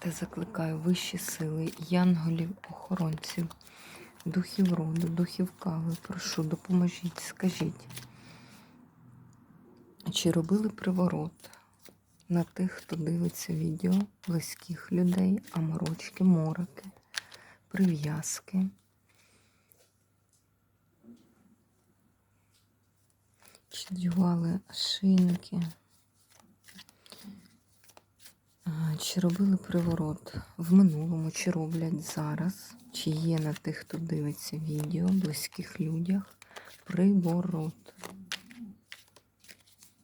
Та закликаю вищі сили, янголів, охоронців, духів роду, духів кави. Прошу, допоможіть, скажіть, чи робили приворот на тих, хто дивиться відео, близьких людей, аморочки, мороки, прив'язки. Чи дівали шийники? Чи робили приворот в минулому, чи роблять зараз, чи є на тих, хто дивиться відео, близьких людях приворот?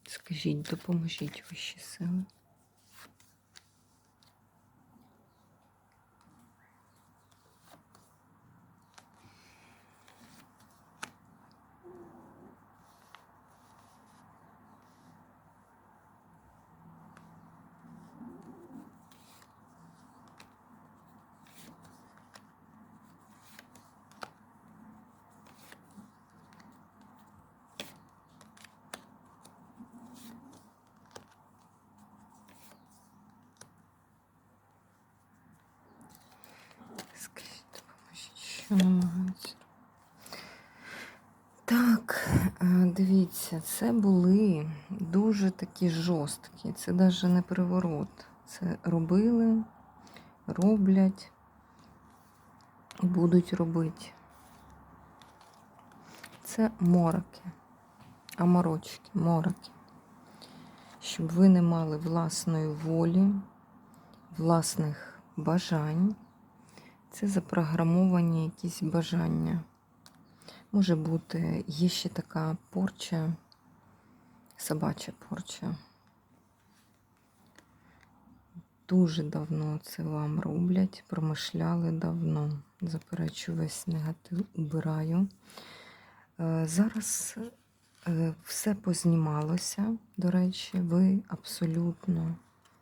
Скажіть, допоможіть вищі сили. Скажіть, допоможіть, що намагаються. Так, е, дивіться, це були дуже такі жорсткі. Це навіть не приворот. Це робили, роблять і будуть робити. Це мороки, аморочки, мороки. Щоб ви не мали власної волі, власних бажань. Це запрограмовані якісь бажання. Може бути, є ще така порча, собача порча. Дуже давно це вам роблять, промишляли давно. Заперечу весь негатив, убираю. Е, Зараз е, все познімалося, до речі, ви абсолютно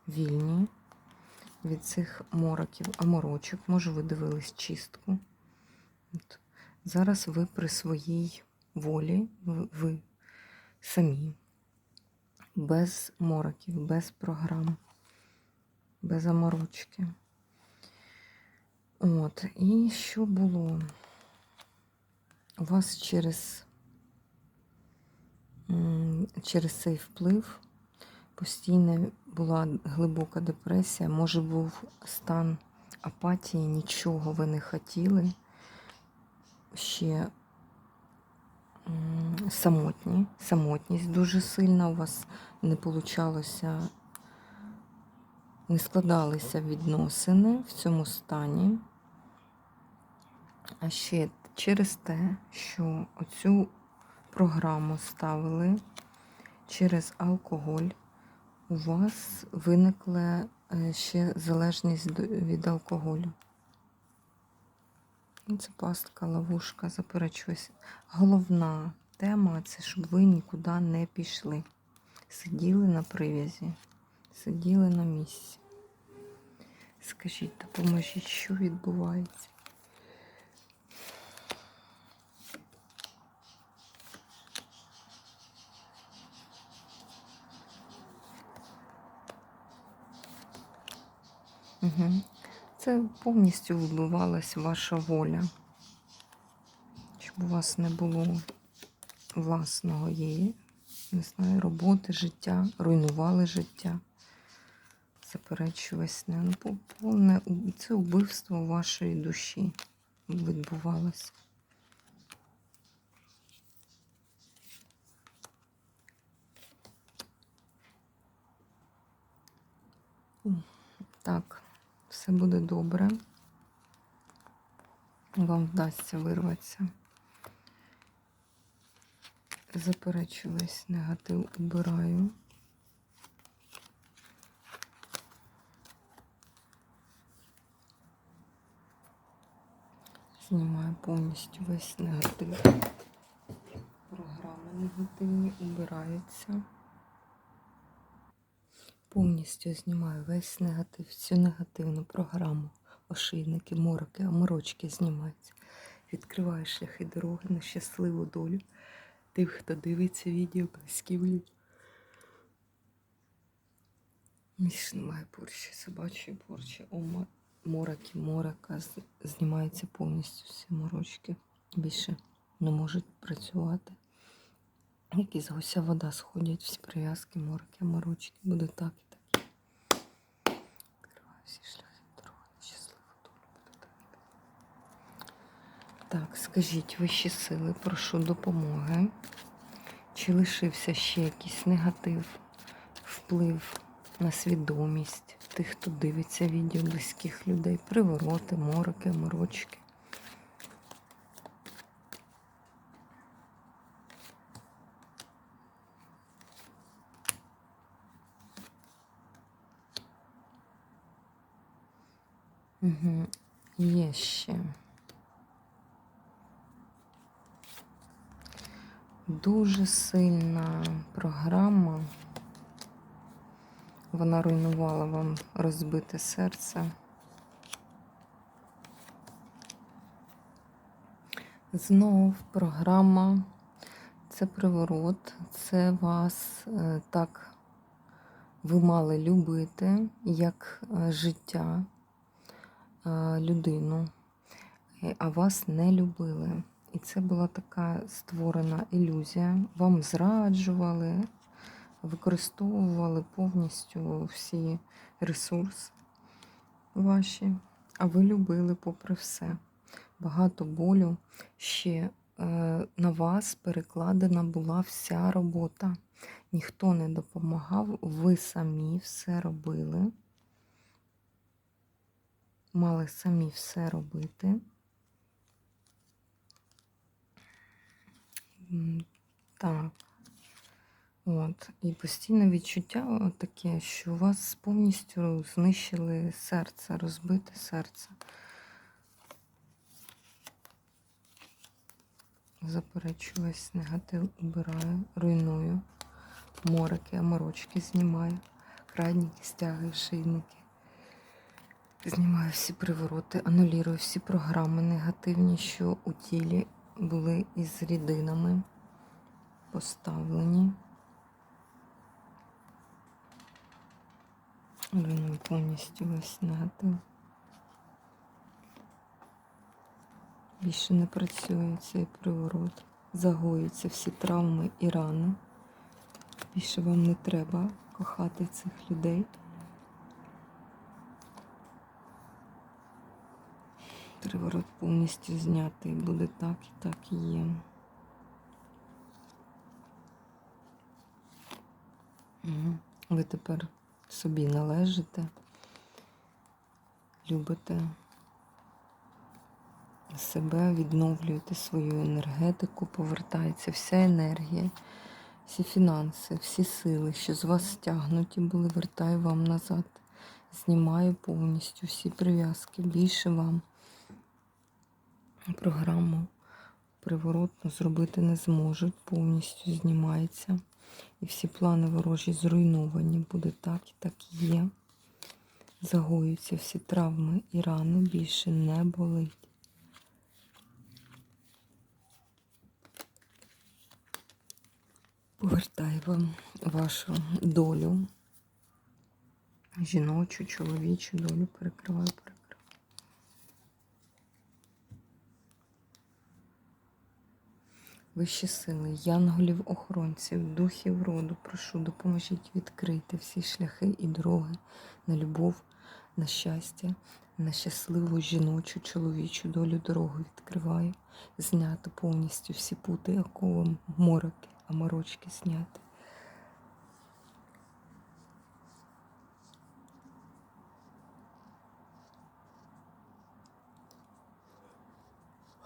вільні від цих мороків, аморочок. Може, ви дивились чистку. От. Зараз ви при своїй волі, ви, ви самі, без мороків, без програм, без аморочки. От, і що було? У вас через, через цей вплив постійно була глибока депресія, може був стан апатії, нічого ви не хотіли. Ще самотні, самотність дуже сильна у вас не получалося, не складалися відносини в цьому стані. А ще через те, що оцю програму ставили через алкоголь, у вас виникла е, ще залежність від алкоголю. Ну, Це пастка, ловушка, заперечуюсь. Головна тема це щоб ви нікуди не пішли. Сиділи на прив'язі, сиділи на місці. Скажіть, допоможіть, що відбувається? Угу. Це повністю вибивалась ваша воля. Щоб у вас не було власного її, не знаю, роботи, життя, руйнували життя. Заперечуюсь, не ну, повне це убивство вашої душі відбувалося. Так, все буде добре. Вам вдасться вирватися. Заперечу весь негатив обираю. Знімаю повністю весь негатив. Програми негативні обираються. Повністю знімаю весь негатив, всю негативну програму. Ошейники, мороки, аморочки знімаються. Відкриваю шляхи дороги на щасливу долю. Тих, хто дивиться відео, близькі мені. Більше немає порчі, собачої порчі. О, мороки, морока. Знімаються повністю всі морочки. Більше не можуть працювати. Як із гуся вода сходять, всі прив'язки, мороки, морочки. Буде так і так. Відкриваю всі шляхи дороги на щасливу долю. Буде так і так. Скажіть, вищі сили, прошу допомоги. Чи лишився ще якийсь негатив, вплив на свідомість тих, хто дивиться відео близьких людей, привороти, мороки, морочки? Угу. Є ще. Дуже сильна програма. Вона руйнувала вам розбите серце. Знов програма. Це приворот, це вас е, так ви мали любити як е, життя е, людину, а вас не любили. І це була така створена ілюзія. Вам зраджували, використовували повністю всі ресурси ваші, а ви любили попри все. Багато болю ще е, на вас перекладена була вся робота. Ніхто не допомагав, ви самі все робили. Мали самі все робити. Так. От. І постійне відчуття таке, що у вас повністю знищили серце, розбите серце. Заперечу весь негатив, убираю, руйную. Морики, аморочки знімаю, крадніки, стяги, шийники. Знімаю всі привороти, анулірую всі програми негативні, що у тілі були із рідинами поставлені. Руйную повністю весь негатив. Більше не працює цей приворот. Загоюються всі травми і рани. Більше вам не треба кохати цих людей. Приворот повністю знятий. Буде так і так і є. Ви тепер собі належите, любите себе, відновлюєте свою енергетику, повертається вся енергія, всі фінанси, всі сили, що з вас стягнуті були, вертаю вам назад. Знімаю повністю всі прив'язки. Більше вам програму приворотну зробити не зможуть, повністю знімається. І всі плани ворожі зруйновані. Буде так і так є. Загоюються всі травми і рани більше не болить. Повертаю вам вашу долю. Жіночу, чоловічу долю перекриваю, Вищі сили, янголів, охоронців, духів роду, прошу, допоможіть відкрити всі шляхи і дороги на любов, на щастя, на щасливу жіночу, чоловічу долю дорогу відкриваю. Знято повністю всі пути, окови, мороки, а морочки зняти.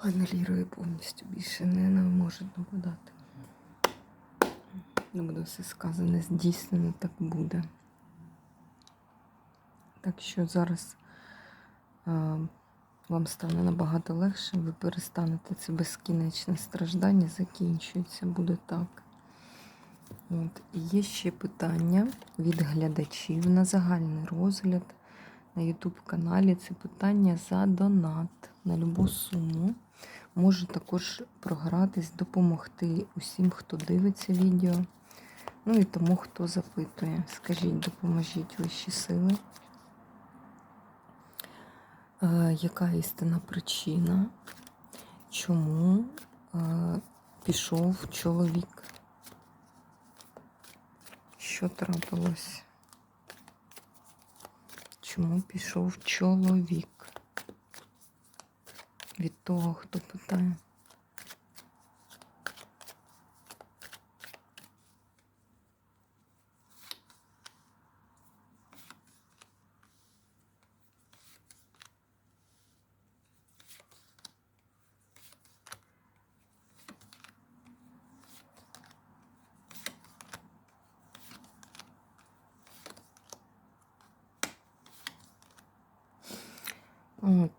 Аналірую повністю більше не, не можуть нападати. Не буде все сказане, здійснено, так буде. Так що зараз а, вам стане набагато легше, ви перестанете це безкінечне страждання, закінчується, буде так. От. І є ще питання від глядачів на загальний розгляд на YouTube каналі. Це питання за донат на любу суму. Можу також програтись, допомогти усім, хто дивиться відео. Ну і тому, хто запитує. Скажіть, допоможіть вищі сили. Е, яка істинна причина, чому е, пішов чоловік? Що трапилось? Чому пішов чоловік? Від того, хто питає.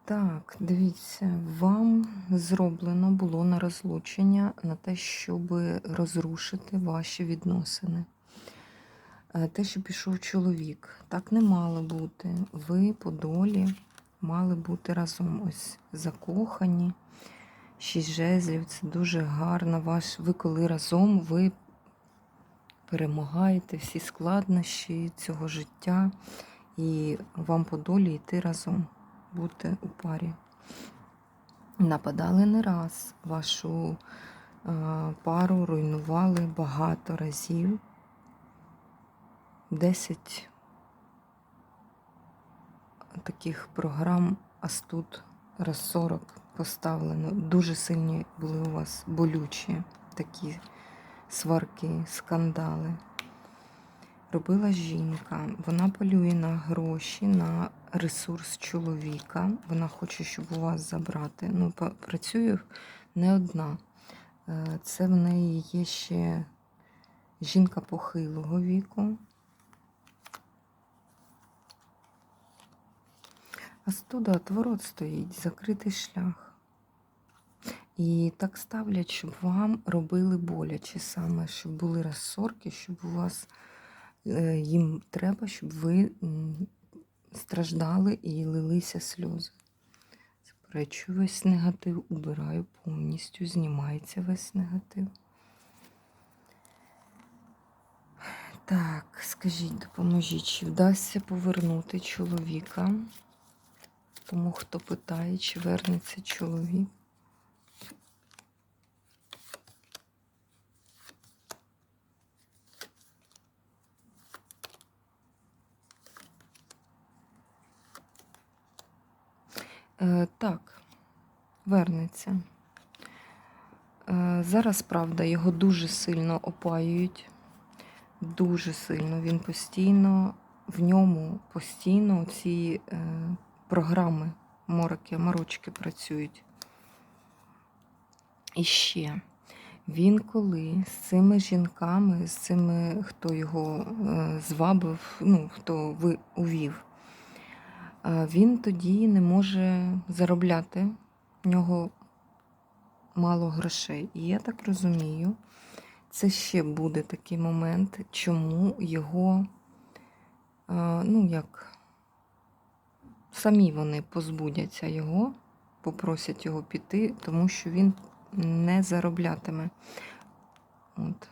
Так, дивіться, вам зроблено було на розлучення на те, щоб розрушити ваші відносини. Е, Те, що пішов чоловік, так не мало бути. Ви по долі мали бути разом ось закохані. Шість жезлів це дуже гарно. Ваш, ви коли разом ви перемагаєте всі складнощі цього життя, і вам по долі йти разом бути у парі. Нападали не раз, вашу е, пару руйнували багато разів. Десять таких програм Астут раз 40 поставлено. Дуже сильні були у вас болючі такі сварки, скандали. Робила жінка, вона полює на гроші, на ресурс чоловіка. Вона хоче, щоб у вас забрати. Ну, працює не одна. Е, Це в неї є ще жінка похилого віку. А студа отворот стоїть, закритий шлях. І так ставлять, щоб вам робили боляче саме, щоб були розсорки, щоб у вас їм треба, щоб ви страждали і лилися сльози. Заперечую весь негатив, убираю повністю, знімається весь негатив. Так, скажіть, допоможіть, чи вдасться повернути чоловіка? Тому хто питає, чи вернеться чоловік. Е, так, вернеться. Е, зараз, правда, його дуже сильно опаюють. Дуже сильно. Він постійно, в ньому постійно ці е, програми мороки, морочки працюють. І ще він коли з цими жінками, з цими, хто його звабив, ну, хто ви увів, він тоді не може заробляти. В нього мало грошей. І я так розумію, це ще буде такий момент, чому його, ну як, самі вони позбудяться його, попросять його піти, тому що він не зароблятиме. От.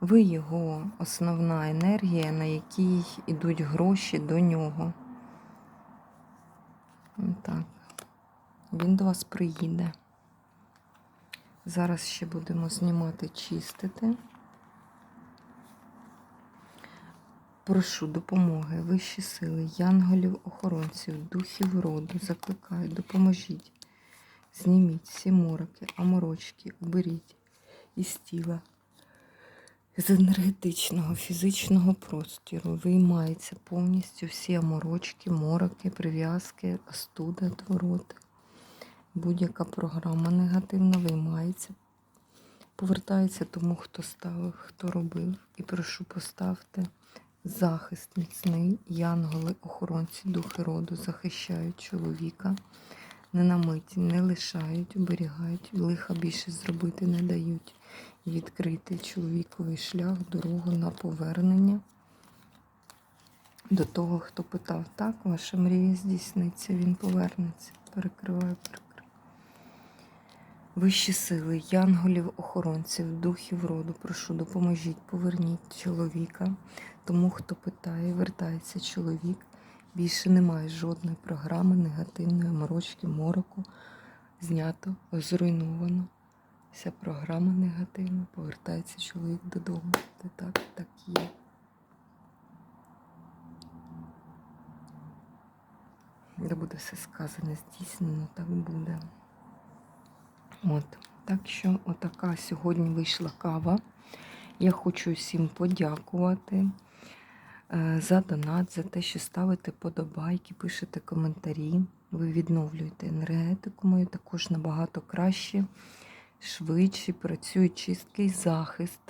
Ви його основна енергія, на якій йдуть гроші до нього. Так. Він до вас приїде. Зараз ще будемо знімати, чистити. Прошу допомоги, вищі сили, янголів, охоронців, духів роду, закликаю, допоможіть. Зніміть всі мороки, аморочки, уберіть із тіла, з енергетичного, фізичного простіру виймаються повністю всі аморочки, мороки, прив'язки, остуда, твороти. Будь-яка програма негативна виймається, повертається тому, хто ставив, хто робив. І прошу поставте захист міцний, янголи, охоронці, духи роду захищають чоловіка, не на не лишають, оберігають, лиха більше зробити не дають. Відкрити чоловіковий шлях, дорогу на повернення. До того, хто питав, так, ваша мрія здійсниться, він повернеться. Перекриваю, перекриваю. Вищі сили, янголів, охоронців, духів роду, прошу, допоможіть, поверніть чоловіка. Тому, хто питає, вертається чоловік. Більше немає жодної програми негативної морочки, мороку. Знято, зруйновано. Вся програма негативна, повертається чоловік додому. Це так, так є. Де буде все сказане, здійснено, так буде. От, так що отака сьогодні вийшла кава. Я хочу всім подякувати е, за донат, за те, що ставите подобайки, пишете коментарі. Ви відновлюєте енергетику мою також набагато краще, швидше працює чисткий захист.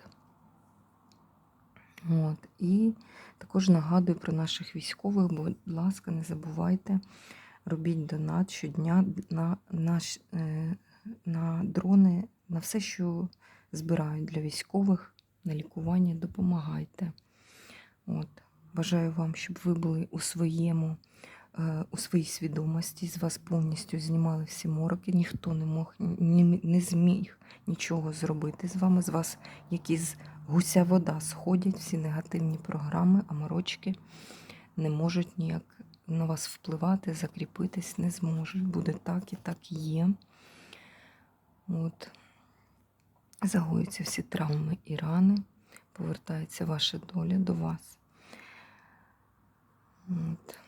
От. І також нагадую про наших військових, будь ласка, не забувайте, робіть донат щодня на, наш, е, на дрони, на все, що збирають для військових, на лікування, допомагайте. От. Бажаю вам, щоб ви були у своєму, у своїй свідомості, з вас повністю знімали всі мороки, ніхто не мог, ні, не зміг нічого зробити з вами, з вас, які з гуся вода сходять, всі негативні програми, а морочки не можуть ніяк на вас впливати, закріпитись, не зможуть. Буде так і так є. От. Загоюються всі травми і рани, повертається ваша доля до вас. От.